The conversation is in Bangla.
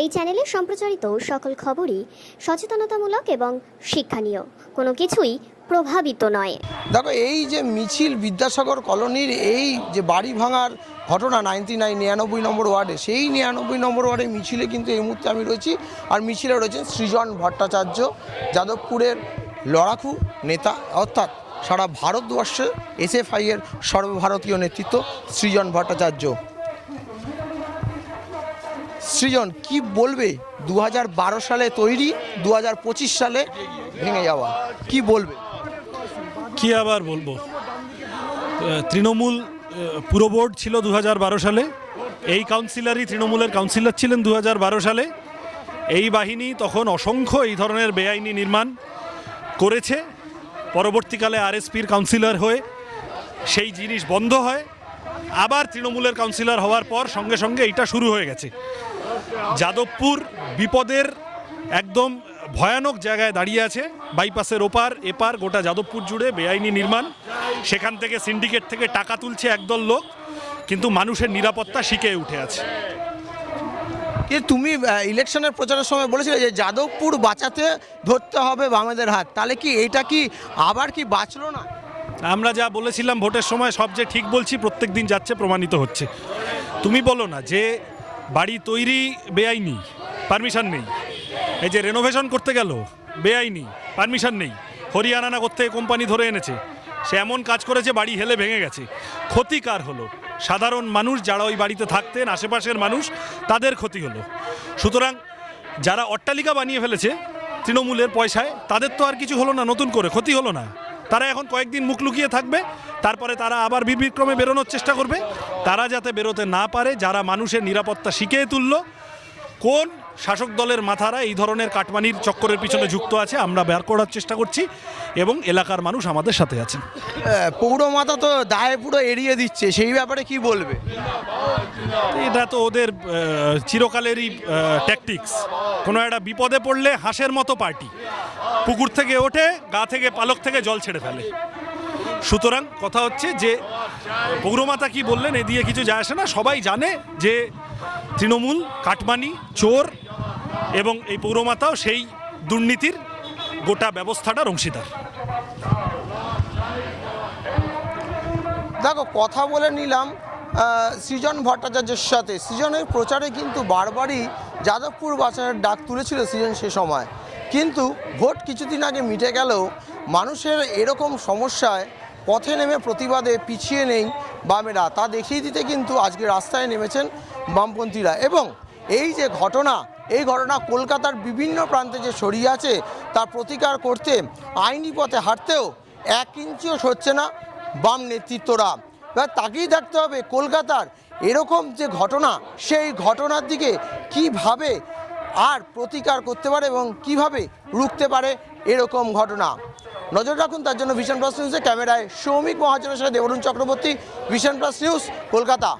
এই চ্যানেলে সম্প্রচারিত সকল খবরই সচেতনতামূলক এবং শিক্ষণীয়। কোনো কিছুই প্রভাবিত নয়। দেখো, এই যে মিছিল বিদ্যাসাগর কলোনির এই যে বাড়ি ভাঙার ঘটনা নাইনটি নাইন নিরানব্বই নম্বর ওয়ার্ডে, সেই নিরানব্বই নম্বর ওয়ার্ডে মিছিলে কিন্তু এই মুহূর্তে আমি রয়েছি। আর মিছিলে রয়েছেন সৃজন ভট্টাচার্য, যাদবপুরের লড়াকু নেতা, অর্থাৎ সারা ভারতবর্ষে এসএফআই এর সর্বভারতীয় নেতৃত্ব সৃজন ভট্টাচার্য। সৃজন, কি বলবে? দু হাজার বারো সালে তৈরি দু হাজার পঁচিশ সালে ভেঙে যাওয়া। কি বলবে? কি আবার বলব? তৃণমূল পুরো বোর্ড ছিল দু হাজার বারো সালে। এই কাউন্সিলরই তৃণমূলের কাউন্সিলর ছিলেন দু হাজার বারো সালে। এই বাহিনী তখন অসংখ্য এই ধরনের বেআইনি নির্মাণ করেছে। পরবর্তীকালে আরএসপির কাউন্সিলর হয়ে সেই জিনিস বন্ধ হয়। আবার তৃণমূলের কাউন্সিলর হওয়ার পর সঙ্গে সঙ্গে এইটা শুরু হয়ে গেছে। যাদবপুর বিপদের একদম ভয়ানক জায়গায় দাঁড়িয়ে আছে বাইপাসের ওপার এপার গোটা যাদবপুর জুড়ে বেআইনি নির্মাণ। সেখান থেকে সিন্ডিকেট থেকে টাকা তুলছে একদল লোক কিন্তু মানুষের নিরাপত্তা শিখে উঠে আছে। তুমি ইলেকশনের প্রচারের সময় বলেছিলে যে যাদবপুর বাঁচাতে ধরতে হবে বামেদের হাত। তাহলে কি এটা কি আবার কি বাঁচলো না? আমরা যা বলেছিলাম ভোটের সময় সব যে ঠিক বলছি প্রত্যেক দিন যাচ্ছে প্রমাণিত হচ্ছে। তুমি বলো না যে বাড়ি তৈরি বেআইনি পারমিশন নেই। এই যে রেনোভেশন করতে গেল, বেআইনি পারমিশন নেই। হরিয়ানা না করতে কোম্পানি ধরে এনেছে। সে এমন কাজ করেছে, বাড়ি হেলে ভেঙে গেছে। ক্ষতিকার হলো। সাধারণ মানুষ যারা ওই বাড়িতে থাকতেন, আশেপাশের মানুষ, তাদের ক্ষতি হলো। সুতরাং যারা অট্টালিকা বানিয়ে ফেলেছে তৃণমূলের পয়সায়, তাদের তো আর কিছু হলো না, নতুন করে। ক্ষতি হলো না। তারা এখন কয়েকদিন মুখ লুকিয়ে থাকবে, তারপরে তারা আবার বিক্রমে বেরোনোর চেষ্টা করবে। তারা যাতে বেরোতে না পারে যারা মানুষের নিরাপত্তা শিখিয়ে তুললো কোন শাসক দলের মাথারা এই ধরনের কাটমানির চক্করের পিছনে যুক্ত আছে আমরা বের করার চেষ্টা করছি এবং এলাকার মানুষ আমাদের সাথে আছেন আহ, পৌরমাতা তো দায় পুরো এড়িয়ে দিচ্ছে সেই ব্যাপারে কি বলবে? এটা তো ওদের চিরকালেরই ট্যাকটিক্স কোনো একটা বিপদে পড়লে হাঁসের মতো পার্টি। পুকুর থেকে ওঠে গা থেকে পালক থেকে জল ছেড়ে ফেলে। সুতরাং কথা হচ্ছে যে পৌরমাতা কি বললেন, এ দিয়ে কিছু যায় আসে না। সবাই জানে যে তৃণমূল, কাটমানি, চোর এবং এই পৌরমাতাও সেই দুর্নীতির গোটা ব্যবস্থাটার অংশীদার। দেখো, কথা বলে নিলাম সৃজন ভট্টাচার্যের সাথে। সৃজনের প্রচারে কিন্তু বারবারই যাদবপুর বাজারের ডাক তুলেছিল সৃজন সে সময়। কিন্তু ভোট কিছুদিন আগে মিটে গেলেও মানুষের এরকম সমস্যায় পথে নেমে প্রতিবাদে পিছিয়ে নেই বামেরা। তা দেখিয়ে দিতে কিন্তু আজকে রাস্তায় নেমেছেন বামপন্থীরা। এবং এই যে ঘটনা, এই ঘটনা কলকাতার বিভিন্ন প্রান্তে যে ছড়িয়ে আছে, তার প্রতিকার করতে আইনি পথে হাঁটতেও এক ইঞ্চিও সরছে না বাম নেতৃত্বরা। এবার তাকেই দেখতে হবে কলকাতার। এরকম যে ঘটনা, সেই ঘটনার দিকে কীভাবে আর প্রতিকার করতে পারে এবং কীভাবে রুখতে পারে এরকম ঘটনা? নজর রাখুন, তার জন্য ভিশন প্লাস নিউজে ক্যামেরায় সৌমিক মহাজনের সাথে Debarun Chakraborty Vision Plus News Kolkata.